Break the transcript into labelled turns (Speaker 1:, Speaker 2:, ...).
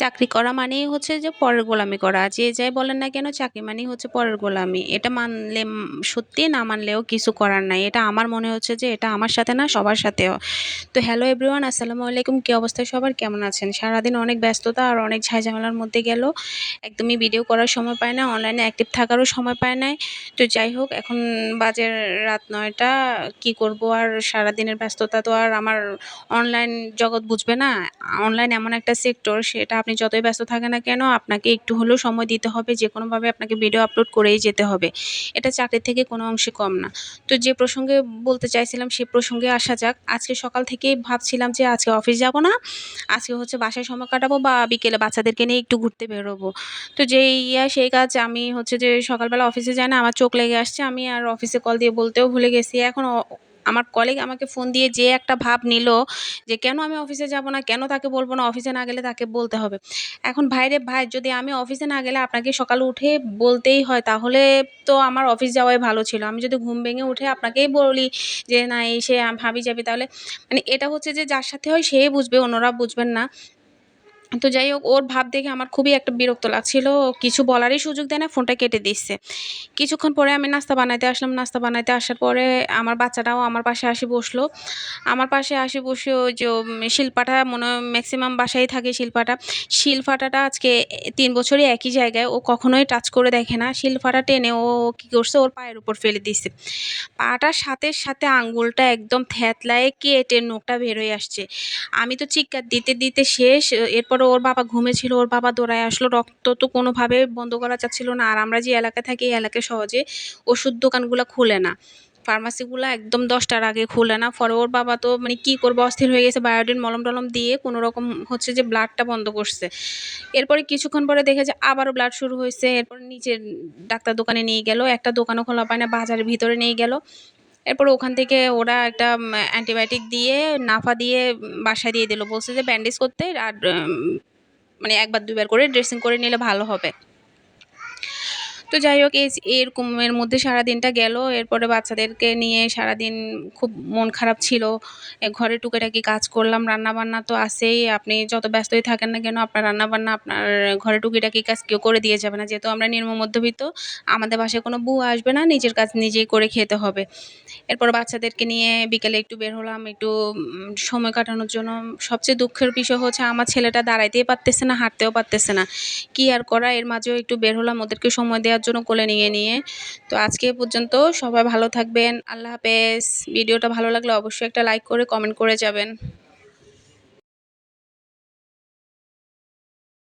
Speaker 1: চাকরি করা মানেই হচ্ছে যে পরের গোলামি করা। যে যাই বলেন না কেন, চাকরি মানেই হচ্ছে পরের গোলামি। এটা মানলে সত্যি, না মানলেও কিছু করার নাই। এটা আমার মনে হচ্ছে যে এটা আমার সাথে না, সবার সাথেও। তো হ্যালো এভরিওয়ান আসসালামু আলাইকুম। কী অবস্থায় সবার? কেমন আছেন? সারাদিন অনেক ব্যস্ততা আর অনেক ঝামেলার মধ্যে গেল। একদমই ভিডিও করার সময় পায় না অনলাইনে অ্যাক্টিভ থাকারও সময় পায় নাই। তো যাই হোক, এখন বাজে রাত নয়টা। কি করব আর সারাদিনের ব্যস্ততা তো আর আমার অনলাইন জগৎ বুঝবে না। অনলাইন এমন একটা সেক্টর সেটা আপনি যতই ব্যস্ত থাকেন না কেন, আপনাকে একটু হলেও সময় দিতে হবে যে কোনোভাবে আপনাকে ভিডিও আপলোড করেই যেতে হবে। এটা চাকরির থেকে কোনো অংশে কম না। তো যে প্রসঙ্গে বলতে চাইছিলাম, সে প্রসঙ্গে আসা যাক। আজকে সকাল থেকেই ভাবছিলাম যে আজকে অফিস যাব না, আজকে হচ্ছে বাসায় সময় কাটাবো বা বিকেলে বাচ্চাদেরকে নিয়ে একটু ঘুরতে বেরোবো। তো যেই ইয়া, সেই কাজ আমি হচ্ছে যে সকালবেলা অফিসে যাই না, আমার চোখ লেগে আসছে, আমি আর অফিসে কল দিয়ে বলতেও ভুলে গেছি। এখন আমার কলিগ আমাকে ফোন দিয়ে যে একটা ভাব নিল যে কেন আমি অফিসে যাব না, কেন তাকে বলব না অফিসে না গেলে তাকে বলতে হবে। এখন ভাইরে ভাই, যদি আমি অফিসে না গেলে আপনাকে সকালে উঠে বলতেই হয়, তাহলে তো আমার অফিস যাওয়াই ভালো ছিল। আমি যদি ঘুম ভেঙে উঠে আপনাকেই বলি যে, না এসে ভাবি যাবে তাহলে। মানে এটা হচ্ছে যে, যার সাথে হয় সে বুঝবে, অন্যরা বুঝবেন না। তো যাই হোক, ওর ভাব দেখে আমার খুবই একটা বিরক্ত লাগছিল। কিছু বলারই সুযোগ দেয় না, ফোনটা কেটে দিচ্ছে। কিছুক্ষণ পরে আমি নাস্তা বানাইতে আসলাম। নাস্তা বানাইতে আসার পরে আমার বাচ্চাটাও আমার পাশে আসে বসল। আমার পাশে আসে বসে ওই যে শিল্পাটা মনে ম্যাক্সিমাম বাসায় থাকে শিল্পাটা। শিলফাটাটা আজকে তিন বছরই একই জায়গায়, ও কখনোই টাচ করে দেখে না। শিলফাটা টেনে ও কী করছে, ওর পায়ের উপর ফেলে দিচ্ছে। পাটার সাথে সাথে আঙ্গুলটা একদম থ্যাতলায় কেটে নোকটা বেরোয় আসছে। আমি তো চিৎকার দিতে দিতে শেষ, এরপরে ওর বাবা ঘুমেছিল, ওর বাবা দৌড়ায় আসলো, রক্ত তো কোনোভাবে বন্ধ করা যাচ্ছিল না। আর আমরা যে এলাকায় থাকি, এই এলাকায় সহজে ওষুধ দোকানগুলো খুলে না। ফার্মাসিগুলো একদম দশটার আগে খুলে না। পরে ওর বাবা তো মানে কী করব, অস্থির হয়ে গেছে। বায়োডিন, মলম টলম দিয়ে কোনো রকম হচ্ছে যে ব্লাডটা বন্ধ করছে। এরপরে কিছুক্ষণ পরে দেখে যে আবারও ব্লাড শুরু হয়েছে। এরপর নিচের ডাক্তার দোকানে নিয়ে গেল। একটা দোকানও খোলা পায় না, বাজারের ভিতরে নিয়ে গেল। এরপর ওখান থেকে ওরা একটা অ্যান্টিবায়োটিক দিয়ে, নাফা দিয়ে বাসা বাসায় দিয়ে দিল। বলছে যে ব্যান্ডেজ করতে আর মানে একবার দুবার করে ড্রেসিং করে নিলে ভালো হবে। তো যাই হোক, এই এরকমের মধ্যে সারাদিনটা গেল। এরপরে বাচ্চাদেরকে নিয়ে সারাদিন খুব মন খারাপ ছিল। ঘরে টুকিটাকি কাজ করলাম, রান্নাবান্না তো আসেই আপনি যত ব্যস্তই থাকেন না কেন, আপনার রান্নাবান্না, আপনার ঘরে টুকিটাকি কাজ কেউ করে দিয়ে যাবে না। যেহেতু আমরা নির্ম মধ্যবিত্ত, আমাদের বাসায় কোনো বউ আসবে না, নিজের কাজ নিজেই করে খেতে হবে। এরপর বাচ্চাদেরকে নিয়ে বিকেলে একটু বের হলাম, একটু সময় কাটানোর জন্য। সবচেয়ে দুঃখের বিষয় হচ্ছে, আমার ছেলেটা দাঁড়াইতেই পারতেছে না, হাঁটতেও পারতেছে না। কি আর করা? এর মাঝেও একটু বের হলাম, ওদেরকে সময় দেওয়ার জন্য কোলে নিয়ে নিয়ে। তো আজকে পর্যন্ত সবাই ভালো থাকবেন। আল্লাহ হাফেজ। ভিডিওটা ভালো লাগলে অবশ্যই একটা লাইক করে, কমেন্ট করে যাবেন।